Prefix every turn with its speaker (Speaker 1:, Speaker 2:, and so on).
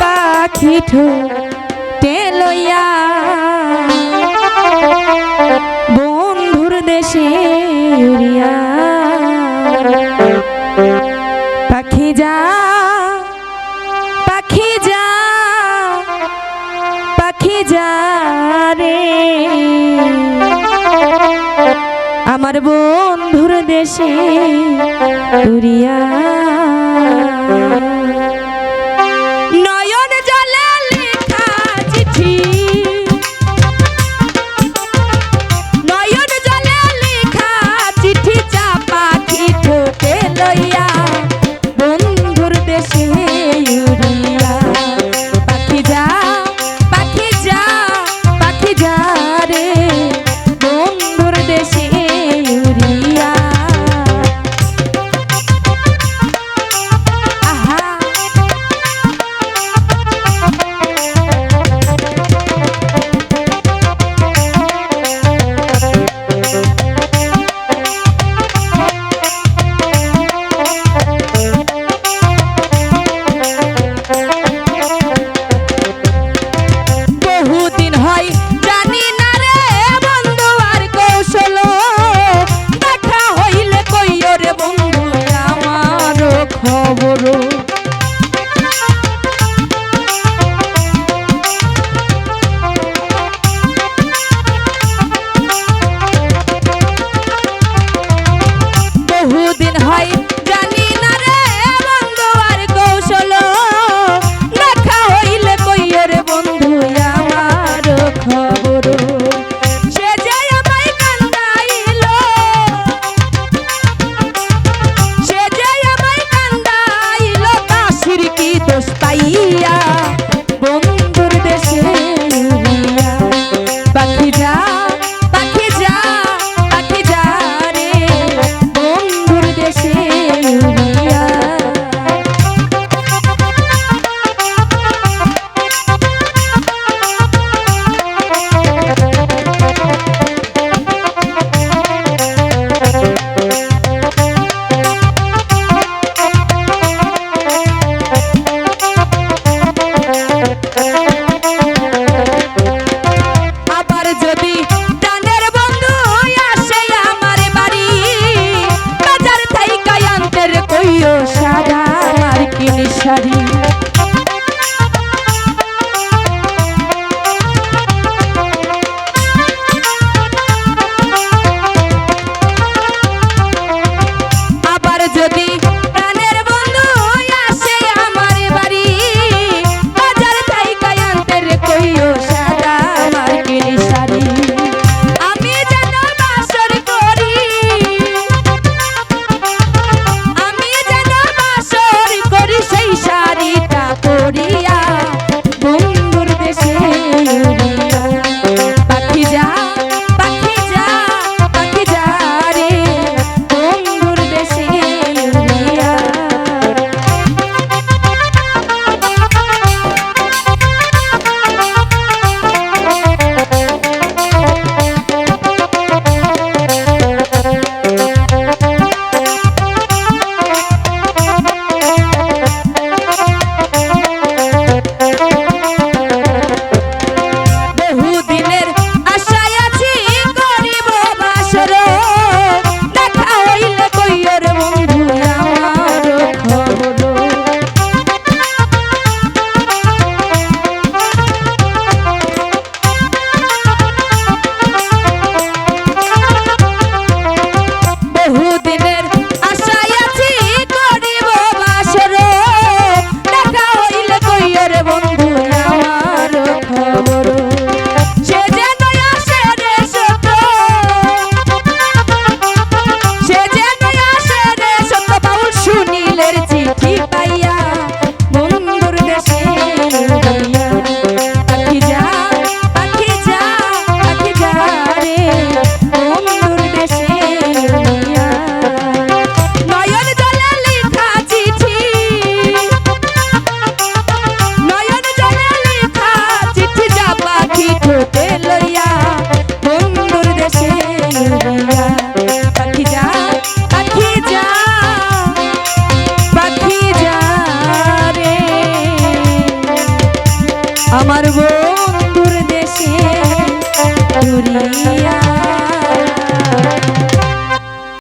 Speaker 1: পাখি ঠোঁটে লইয়া বন্ধুর দেশে পাখি যা পাখি যা পাখি যা রে। আমার বন্ধুর দেশে উড়িয়া। Thank you. Daddy.